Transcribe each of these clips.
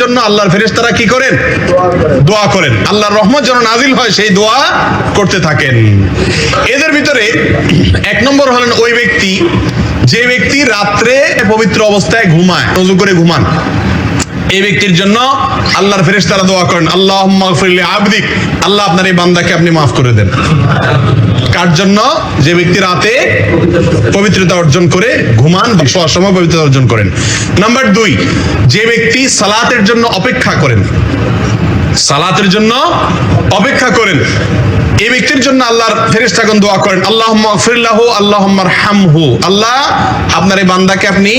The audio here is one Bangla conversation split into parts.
জন্য আল্লাহর ফেরেশতারা কি করেন? দোয়া করেন। আল্লাহর রহমত যেন নাজিল হয় সেই দোয়া করতে থাকেন। এদের ভিতরে এক নম্বর হলেন ওই ব্যক্তি যে ব্যক্তি রাত্রে পবিত্র অবস্থায় ঘুমায় নজু করে ঘুমান। এই ব্যক্তির জন্য আল্লাহর ফেরেশতারা দোয়া করেন আল্লাহ আবদিক। আল্লাহ আপনার এই বান্দাকে আপনি মাফ করে দেন। কার জন্য? যে ব্যক্তি রাতে পবিত্রতা অর্জন করে ঘুমান শোয়ার সময় পবিত্রতা অর্জন করেন। নাম্বার দুই, যে ব্যক্তি সালাতের জন্য অপেক্ষা করেন, সালাতের জন্য অপেক্ষা করেন, এই ব্যক্তির জন্য আল্লাহর ফেরেশতাগণ দোয়া করেন আল্লাহ ফিরলাহু আল্লাহ হামহু আল্লাহ, আপনার এই বান্দাকে আপনি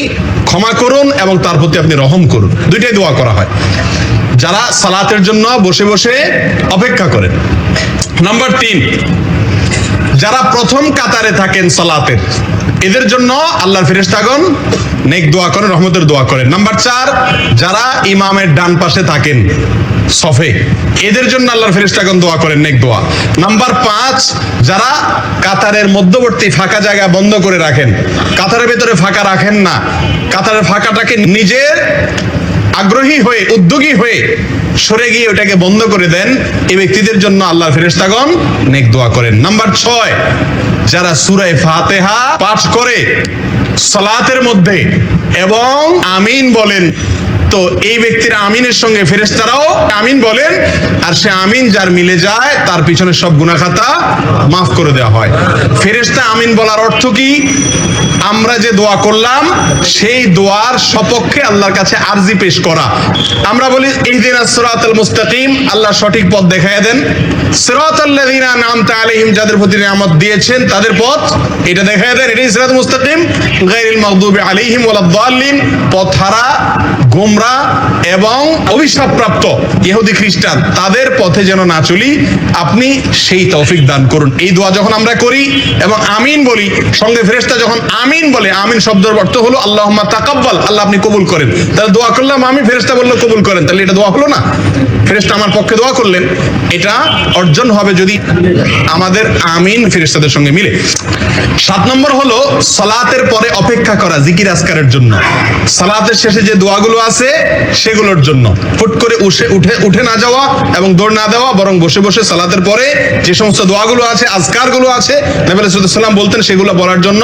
ক্ষমা করুন এবং তার প্রতি আপনি রহম করুন। দুইটাই দোয়া করা হয়। যারা সালাতের জন্য বসে বসে অপেক্ষা করেন। নাম্বার তিন যারা প্রথম কাতারে থাকেন সালাতের এদের জন্য আল্লাহর ফেরেশতাগণ নেক দোয়া করেন, রহমতের দোয়া করেন। নাম্বার চার, যারা ইমামের ডান পাশে থাকেন সফে, এদের জন্য আল্লাহর ফেরেশতাগণ দোয়া করেন, নেক দোয়া। নাম্বার পাঁচ, যারা কাতারের মধ্যবর্তী ফাঁকা জায়গা বন্ধ করে রাখেন, কাতারের ভেতরে ফাঁকা রাখেন না, কাতারের ফাঁকাটাকে নিজের আগ্রহী হয়ে, উদ্যোগী হয়ে সরে গিয়ে ওটাকে বন্ধ করে দেন, এই ব্যক্তিদের জন্য আল্লাহ ফেরেশতাগণ নেক দোয়া করেন। নাম্বার ছয়, যারা সুরায় ফাতেহা পাঠ করে, সালাতের মধ্যে এবং আমিন বলেন, তো এই ব্যক্তির আমিনের সঙ্গে ফেরেশতারাও আমিন বলেন, আর সে আমিন যার মিলে যায়, তার পিছনে সব গুনাখাতা মাফ করে দেওয়া হয়। ফেরেশতা আমিন বলার অর্থ কি? আমরা যে দোয়া করলাম, সেই দোয়ার সপক্ষে আল্লাহর কাছে আরজি পেশ করা। আমরা বলি ইহদিনাস সিরাতাল মুস্তাকিম আল্লাহ সঠিক পথ দেখায় দেন। সিরাতাল্লাযিনা নামতা আলাইহিম, যাদের প্রতি নিয়ামত দিয়েছেন, তাদের পথ এটা দেখায় দেন। এটাই সিরাত মুস্তাকিম। গায়রিল মাগদুবি আলাইহিম ওয়ালাদ-দাল্লিন। পথহারা গোমরা এবং অভিশাপপ্রাপ্ত ইহুদি খ্রিস্টান, তাদের পথে যেন না চলি, আপনি সেই তৌফিক দান করুন। এই দোয়া যখন আমরা করি এবং আমিন বলি, সঙ্গে ফেরেশতা যখন আমিন বলে, আমিন শব্দের অর্থ হলো আল্লাহুম্মা তাকাব্বাল, আল্লাহ আপনি কবুল করেন। তাহলে দোয়া করলাম, আমি ফেরেশতা বলল কবুল করেন, তাহলে এটা দোয়া হলো না? ফেরেশতা আমার পক্ষে দোয়া করলেন, এটা অর্জন হবে যদি আমাদের আমিন ফেরেশতাদের সঙ্গে মিলে। সাত নম্বর হলো সালাতের পরে অপেক্ষা করা, জিকির আজকারের জন্য। সালাতের শেষে যে দোয়াগুলো আছে সেগুলোর জন্য। ফুট করে উঠে উঠে উঠে না যাওয়া এবং দৌড় না দেওয়া, বরং বসে বসে সালাতের পরে যে সমস্ত দোয়াগুলো আছে, আজকারগুলো আছে, নবী বলতেন সেগুলো বলার জন্য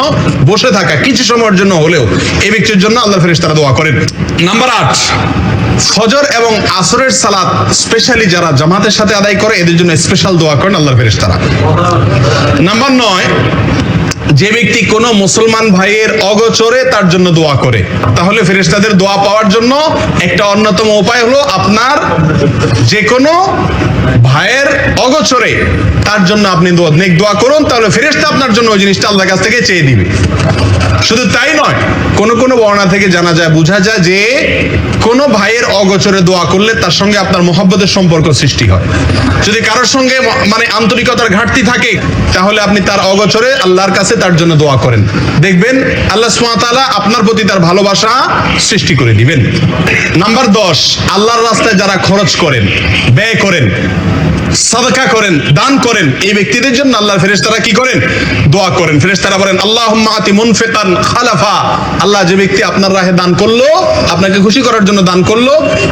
বসে থাকা, কিছু সময়ের জন্য হলেও এই ব্যক্তির জন্য আল্লাহ ফেরেশতারা দোয়া করেন। নাম্বার আট, ফজর এবং আসরের সালাত স্পেশালি যারা জামাতের সাথে আদায় করে, এদের জন্য স্পেশাল দোয়া করেন আল্লাহর ফেরেশতারা। নাম্বার নয় যে ব্যক্তি কোনো মুসলমান ভাইয়ের অগোচরে তার জন্য দোয়া করে, তাহলে ফেরেশতাদের দোয়া পাওয়ার জন্য একটা অন্যতম উপায় হলো আপনার যে কোনো ভাইয়ের অগোচরে তার জন্য আপনি নেক দোয়া করুন, তাহলে ফেরেশতা আপনার জন্য ওই জিনিসটা আল্লাহর কাছ থেকে চেয়ে দিবে শুধু তাই নয়, কোন কোন বর্ণা থেকে জানা যায়, বোঝা যায় যে কোন ভাইয়ের অগোচরে দোয়া করলে তার সঙ্গে আপনার মোহাব্বতের সম্পর্ক সৃষ্টি হয়। যদি কারোর সঙ্গে মানে আন্তরিকতার ঘাটতি থাকে, তাহলে আপনি তার অগোচরে আল্লাহর কাছে তার জন্য দোয়া করেন। দেখবেন, আল্লাহ সুমাতালা আপনার প্রতি তার ভালোবাসা সৃষ্টি করে দিবেন। নাম্বার দশ, আল্লাহর রাস্তায় যারা খরচ করেন, ব্যয় করেন সাদকা করেন, দান করেন। এই ব্যক্তিদের জন্য আল্লাহর ফেরেশতারা কি করেন? দোয়া করেন। ফেরেশতারা বলেন, আল্লাহুম্মা আতি মুনফিকান খালাফা। আল্লাহ যে ব্যক্তি আপনার রাহে দান করল, আপনাকে খুশি করার জন্য দান করল,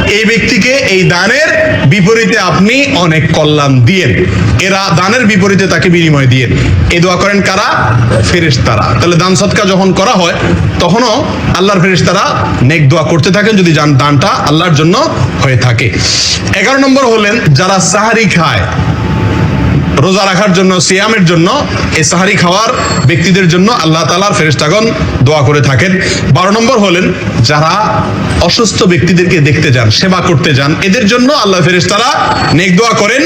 এই ব্যক্তিকে এই দানের বিপরীতে আপনি অনেক কল্যাণ দিয়েন। এরা দানের বিপরীতে তাকে বিনিময় দিয়েন। এই দোয়া করেন কারা? ফেরেশতারা। তাহলে দান সৎকা যখন করা হয় তখনও আল্লাহর ফেরেশতারা নেক দোয়া করতে থাকেন যদি যান দানটা আল্লাহর জন্য হয়ে থাকে। এগারো নম্বর হলেন, যারা সাহারি খায়, রোজা রাখার জন্য, সিয়ামের জন্য, এই সাহারি খাওয়ার ব্যক্তিদের জন্য আল্লাহ তালার ফেরিস্তাগণ দোয়া করে থাকেন। বারো নম্বর হলেন যারা অসুস্থ ব্যক্তিদেরকে দেখতে যান, সেবা করতে যান, এদের জন্য আল্লাহ ফেরেস্তারা নেক দোয়া করেন।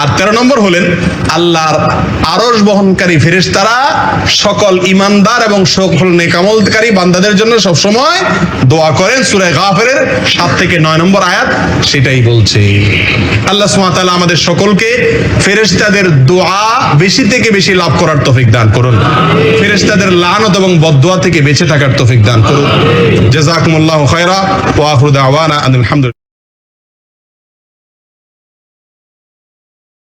আর তেরো নম্বর হলেন, আল্লাহর আরস বহনকারী ফেরেস্তারা সকল ইমানদার এবং সকল নেকামলকারী বান্দাদের জন্য সবসময় দোয়া করেন। সুরায় গাফেরের সাত থেকে নয় নম্বর আয়াত সেটাই বলছে। আল্লাহ সুমাতাল্লাহ আমাদের সকলকে ফেরেশতাদের দোয়া বেশি থেকে বেশি লাভ করার তৌফিক দান করুন। ফেরেশতাদের লানত এবং বদোয়া থেকে বেঁচে থাকার তৌফিক দান করুন। جزاكم الله خيرا وآخر دعوانا أن الحمد لله.